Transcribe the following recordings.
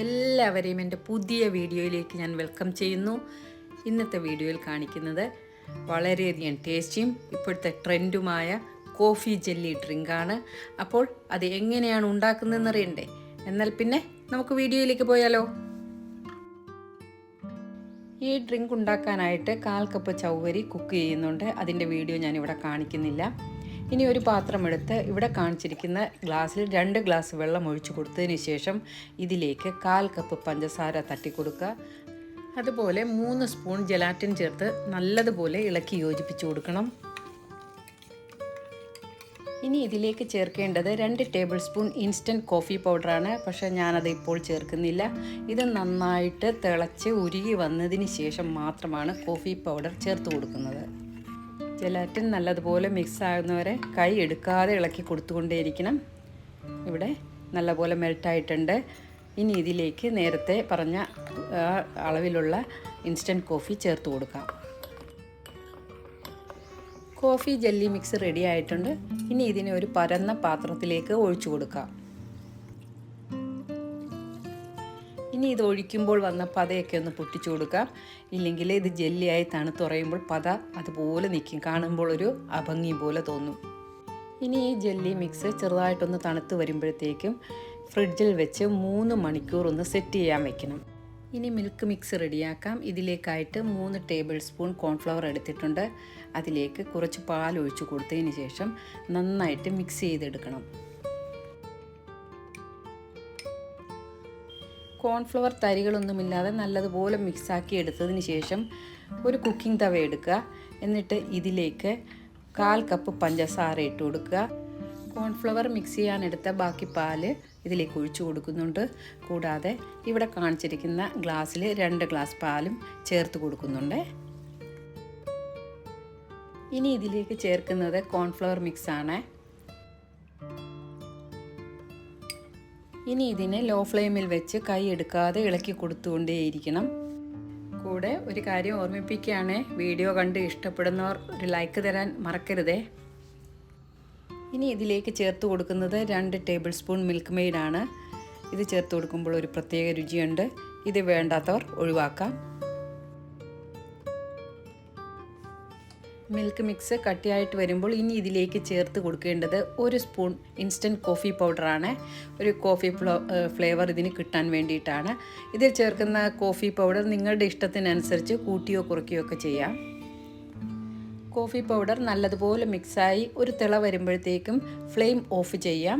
എല്ലാവരെയും എന്റെ പുതിയ വീഡിയോയിലേക്ക് ഞാൻ വെൽക്കം ചെയ്യുന്നു. ഇന്നത്തെ വീഡിയോയിൽ കാണിക്കുന്നത് വളരെയധികം ടേസ്റ്റിയും ഇപ്പോഴത്തെ ട്രെൻഡുമായ കോഫി ജെല്ലി ഡ്രിങ്കാണ്. അപ്പോൾ അത് എങ്ങനെയാണ് ഉണ്ടാക്കുന്നതെന്ന് അറിയണ്ടേ? എന്നാൽ പിന്നെ നമുക്ക് വീഡിയോയിലേക്ക് പോയാലോ? ഈ ഡ്രിങ്ക് ഉണ്ടാക്കാനായിട്ട് കാൽ കപ്പ് ചൗവരി കുക്ക് ചെയ്യുന്നുണ്ട്. അതിന്റെ വീഡിയോ ഞാനിവിടെ കാണിക്കുന്നില്ല. ഇനി ഒരു പാത്രം എടുത്ത് ഇവിടെ കാണിച്ചിരിക്കുന്ന ഗ്ലാസ്സിൽ രണ്ട് ഗ്ലാസ് വെള്ളം ഒഴിച്ചു കൊടുത്തതിന് ശേഷം ഇതിലേക്ക് കാൽ കപ്പ് പഞ്ചസാര തട്ടി കൊടുക്കുക. അതുപോലെ മൂന്ന് സ്പൂൺ ജലാറ്റിൻ ചേർത്ത് നല്ലതുപോലെ ഇളക്കി യോജിപ്പിച്ചു കൊടുക്കണം. ഇനി ഇതിലേക്ക് ചേർക്കേണ്ടത് രണ്ട് ടേബിൾ സ്പൂൺ ഇൻസ്റ്റന്റ് കോഫി പൗഡറാണ്. പക്ഷേ ഞാനത് ഇപ്പോൾ ചേർക്കുന്നില്ല. ഇത് നന്നായിട്ട് തിളച്ച് ഉരുകി വന്നതിന് ശേഷം മാത്രമാണ് കോഫി പൗഡർ ചേർത്ത് കൊടുക്കുന്നത്. ജലാറ്റിൻ നല്ലതുപോലെ മിക്സ് ആകുന്നവരെ കൈ എടുക്കാതെ ഇളക്കി കൊടുത്തുകൊണ്ടേയിരിക്കണം. ഇവിടെ നല്ലപോലെ മെൽട്ടായിട്ടുണ്ട് ഇനി ഇതിലേക്ക് നേരത്തെ പറഞ്ഞ അളവിലുള്ള ഇൻസ്റ്റന്റ് കോഫി ചേർത്ത് കൊടുക്കാം. കോഫി ജെല്ലി മിക്സ് റെഡി ആയിട്ടുണ്ട്. ഇനി ഇതിനെ ഒരു പരന്ന പാത്രത്തിലേക്ക് ഒഴിച്ചു കൊടുക്കാം. ഇനി ഇത് ഒഴിക്കുമ്പോൾ വന്ന പതയൊക്കെ ഒന്ന് പൊട്ടിച്ചു കൊടുക്കാം. ഇല്ലെങ്കിൽ ഇത് ജെല്ലിയായി തണുത്തുറയുമ്പോൾ പത അതുപോലെ നിൽക്കും. കാണുമ്പോൾ ഒരു അഭംഗി പോലെ തോന്നും. ഇനി ഈ ജെല്ലി മിക്സ് ചെറുതായിട്ടൊന്ന് തണുത്ത് വരുമ്പോഴത്തേക്കും ഫ്രിഡ്ജിൽ വെച്ച് മൂന്ന് മണിക്കൂർ ഒന്ന് സെറ്റ് ചെയ്യാൻ വെക്കണം. ഇനി മിൽക്ക് മിക്സ് റെഡിയാക്കാം. ഇതിലേക്കായിട്ട് മൂന്ന് ടേബിൾ സ്പൂൺ കോൺഫ്ലവർ എടുത്തിട്ടുണ്ട്. അതിലേക്ക് കുറച്ച് പാൽ ഒഴിച്ചു കൊടുത്തതിന് ശേഷം നന്നായിട്ട് മിക്സ് ചെയ്തെടുക്കണം. കോൺഫ്ലവർ തരികളൊന്നുമില്ലാതെ നല്ലതുപോലെ മിക്സാക്കി എടുത്തതിന് ശേഷം ഒരു കുക്കിംഗ് തവ എടുക്കുക. എന്നിട്ട് ഇതിലേക്ക് കാൽ കപ്പ് പഞ്ചസാര ഇട്ട് കൊടുക്കുക. കോൺഫ്ലവർ മിക്സ് ചെയ്യാനെടുത്ത ബാക്കി പാൽ ഇതിലേക്ക് ഒഴിച്ചു കൊടുക്കുന്നുണ്ട്. കൂടാതെ ഇവിടെ കാണിച്ചിരിക്കുന്ന ഗ്ലാസ്സിൽ രണ്ട് ഗ്ലാസ് പാലും ചേർത്ത് കൊടുക്കുന്നുണ്ട്. ഇനി ഇതിലേക്ക് ചേർക്കുന്നത് കോൺഫ്ലവർ മിക്സ് ഇനി ഇതിനെ ലോ ഫ്ലെയിമിൽ വെച്ച് കൈ എടുക്കാതെ ഇളക്കി കൊടുത്തുകൊണ്ടേയിരിക്കണം. കൂടെ ഒരു കാര്യം ഓർമ്മിപ്പിക്കുകയാണ് വീഡിയോ കണ്ട് ഇഷ്ടപ്പെടുന്നവർ ഒരു ലൈക്ക് തരാൻ മറക്കരുതേ. ഇനി ഇതിലേക്ക് ചേർത്ത് കൊടുക്കുന്നത് രണ്ട് ടേബിൾ സ്പൂൺ മിൽക്ക് മെയ്ഡാണ് ഇത് ചേർത്ത് കൊടുക്കുമ്പോൾ ഒരു പ്രത്യേക രുചിയുണ്ട്. ഇത് വേണ്ടാത്തവർ ഒഴിവാക്കാം. മിൽക്ക് മിക്സ് കട്ടിയായിട്ട് വരുമ്പോൾ ഇനി ഇതിലേക്ക് ചേർത്ത് കൊടുക്കേണ്ടത് ഒരു സ്പൂൺ ഇൻസ്റ്റന്റ് കോഫി പൗഡറാണ്. ഒരു കോഫി ഫ്ലേവർ ഇതിന് കിട്ടാൻ വേണ്ടിയിട്ടാണ്. ഇതിൽ ചേർക്കുന്ന കോഫി പൗഡർ നിങ്ങളുടെ ഇഷ്ടത്തിനനുസരിച്ച് കൂട്ടിയോ കുറയ്ക്കുകയോ ഒക്കെ ചെയ്യാം. കോഫി പൗഡർ നല്ലതുപോലെ മിക്സായി ഒരു തിള വരുമ്പോഴത്തേക്കും ഫ്ലെയിം ഓഫ് ചെയ്യാം.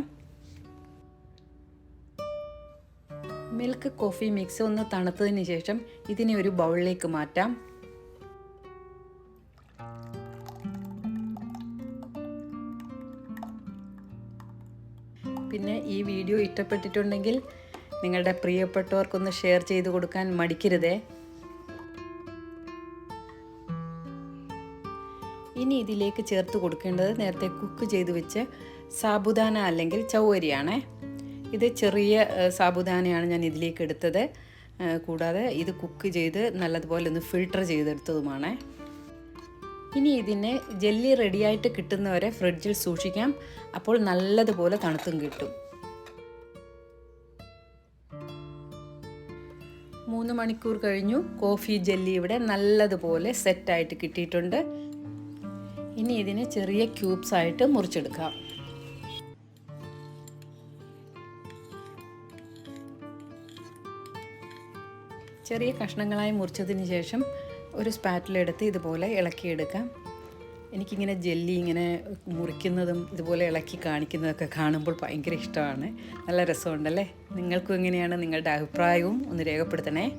മിൽക്ക് കോഫി മിക്സ് ഒന്ന് തണുത്തതിന് ശേഷം ഇതിനെ ഒരു ബൗളിലേക്ക് മാറ്റാം. പിന്നെ ഈ വീഡിയോ ഇഷ്ടപ്പെട്ടിട്ടുണ്ടെങ്കിൽ നിങ്ങളുടെ പ്രിയപ്പെട്ടവർക്കൊന്ന് ഷെയർ ചെയ്ത് കൊടുക്കാൻ മടിക്കരുതേ. ഇനി ഇതിലേക്ക് ചേർത്ത് കൊടുക്കേണ്ടത് നേരത്തെ കുക്ക് ചെയ്ത് വെച്ച് സാബുദാന അല്ലെങ്കിൽ ചൗവരിയാണ്. ഇത് ചെറിയ സാബുദാനയാണ് ഞാൻ ഇതിലേക്ക് എടുത്തത്. കൂടാതെ ഇത് കുക്ക് ചെയ്ത് നല്ലതുപോലെ ഒന്ന് ഫിൽട്ടർ ചെയ്തെടുത്തതുമാണ്. ഇനി ഇതിനെ ജെല്ലി റെഡിയായിട്ട് കിട്ടുന്നവരെ ഫ്രിഡ്ജിൽ സൂക്ഷിക്കാം. അപ്പോൾ നല്ലതുപോലെ തണുത്തും കിട്ടും. മൂന്ന് മണിക്കൂർ കഴിഞ്ഞു. കോഫി ജെല്ലി ഇവിടെ നല്ലതുപോലെ സെറ്റായിട്ട് കിട്ടിയിട്ടുണ്ട്. ഇനി ഇതിനെ ചെറിയ ക്യൂബ്സ് ആയിട്ട് മുറിച്ചെടുക്കാം. ചെറിയ കഷ്ണങ്ങളായി മുറിച്ചതിന് ശേഷം ഒരു സ്പാറ്റിലെടുത്ത് ഇതുപോലെ ഇളക്കിയെടുക്കാം എനിക്കിങ്ങനെ ജെല്ലി ഇങ്ങനെ മുറിക്കുന്നതും ഇതുപോലെ ഇളക്കി കാണിക്കുന്നതൊക്കെ കാണുമ്പോൾ ഭയങ്കര ഇഷ്ടമാണ്. നല്ല രസമുണ്ടല്ലേ? നിങ്ങൾക്കും എങ്ങനെയാണ് നിങ്ങളുടെ അഭിപ്രായവും ഒന്ന് രേഖപ്പെടുത്തണേ.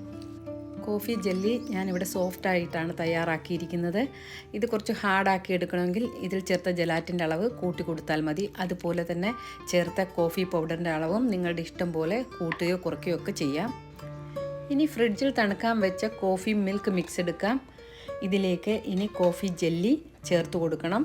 കോഫി ജെല്ലി ഞാനിവിടെ സോഫ്റ്റ് ആയിട്ടാണ് തയ്യാറാക്കിയിരിക്കുന്നത്. ഇത് കുറച്ച് ഹാർഡാക്കി എടുക്കണമെങ്കിൽ ഇതിൽ ചേർത്ത ജലാറ്റിന്റെ അളവ് കൂട്ടി കൊടുത്താൽ മതി. അതുപോലെ തന്നെ ചേർത്ത കോഫി പൗഡറിന്റെ അളവും നിങ്ങളുടെ ഇഷ്ടം പോലെ കൂട്ടുകയോ കുറയ്ക്കുകയോ ഒക്കെ ചെയ്യാം. ഇനി ഫ്രിഡ്ജിൽ തണുക്കാൻ വെച്ച കോഫി മിൽക്ക് മിക്സ് എടുക്കാം ഇതിലേക്ക് ഇനി കോഫി ജെല്ലി ചേർത്ത് കൊടുക്കണം.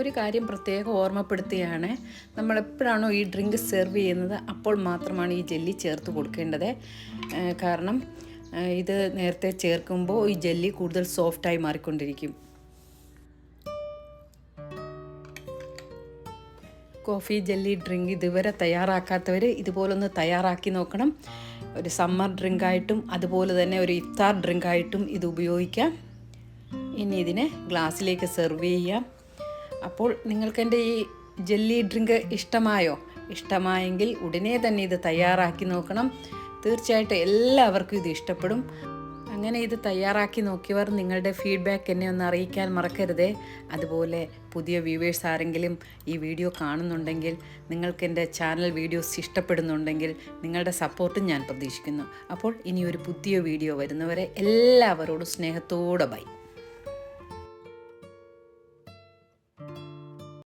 ഒരു കാര്യം പ്രത്യേകം ഓർമ്മപ്പെടുത്തുകയാണ്. നമ്മൾ എപ്പോഴാണോ ഈ ഡ്രിങ്ക് സെർവ് ചെയ്യുന്നത് അപ്പോൾ മാത്രമാണ് ഈ ജെല്ലി ചേർത്ത് കൊടുക്കേണ്ടത്. കാരണം ഇത് നേരത്തെ ചേർക്കുമ്പോൾ ഈ ജെല്ലി കൂടുതൽ സോഫ്റ്റായി മാറിക്കൊണ്ടിരിക്കും. കോഫി ജെല്ലി ഡ്രിങ്ക് ഇതുവരെ തയ്യാറാക്കാത്തവർ ഇതുപോലൊന്ന് തയ്യാറാക്കി നോക്കണം. ഒരു സമ്മർ ഡ്രിങ്കായിട്ടും അതുപോലെ തന്നെ ഒരു ഇഫ്താർ ഡ്രിങ്കായിട്ടും ഇത് ഉപയോഗിക്കാം. ഇനി ഇതിനെ ഗ്ലാസ്സിലേക്ക് സെർവ് ചെയ്യാം. അപ്പോൾ നിങ്ങൾക്കെന്റെ ഈ ജെല്ലി ഡ്രിങ്ക് ഇഷ്ടമായോ? ഇഷ്ടമായെങ്കിൽ ഉടനെ തന്നെ ഇത് തയ്യാറാക്കി നോക്കണം. തീർച്ചയായിട്ടും എല്ലാവർക്കും ഇത് ഇഷ്ടപ്പെടും. അങ്ങനെ ഇത് തയ്യാറാക്കി നോക്കിയവർ നിങ്ങളുടെ ഫീഡ്ബാക്ക് എന്നെ ഒന്ന് അറിയിക്കാൻ മറക്കരുതേ. അതുപോലെ പുതിയ വ്യൂവേഴ്സ് ആരെങ്കിലും ഈ വീഡിയോ കാണുന്നുണ്ടെങ്കിൽ നിങ്ങൾക്ക് എന്റെ ചാനൽ വീഡിയോസ് ഇഷ്ടപ്പെടുന്നുണ്ടെങ്കിൽ നിങ്ങളുടെ സപ്പോർട്ടും ഞാൻ പ്രതീക്ഷിക്കുന്നു. അപ്പോൾ ഇനി ഒരു പുതിയ വീഡിയോ വരുന്നവരെ എല്ലാവരോടും സ്നേഹത്തോടെ ബൈ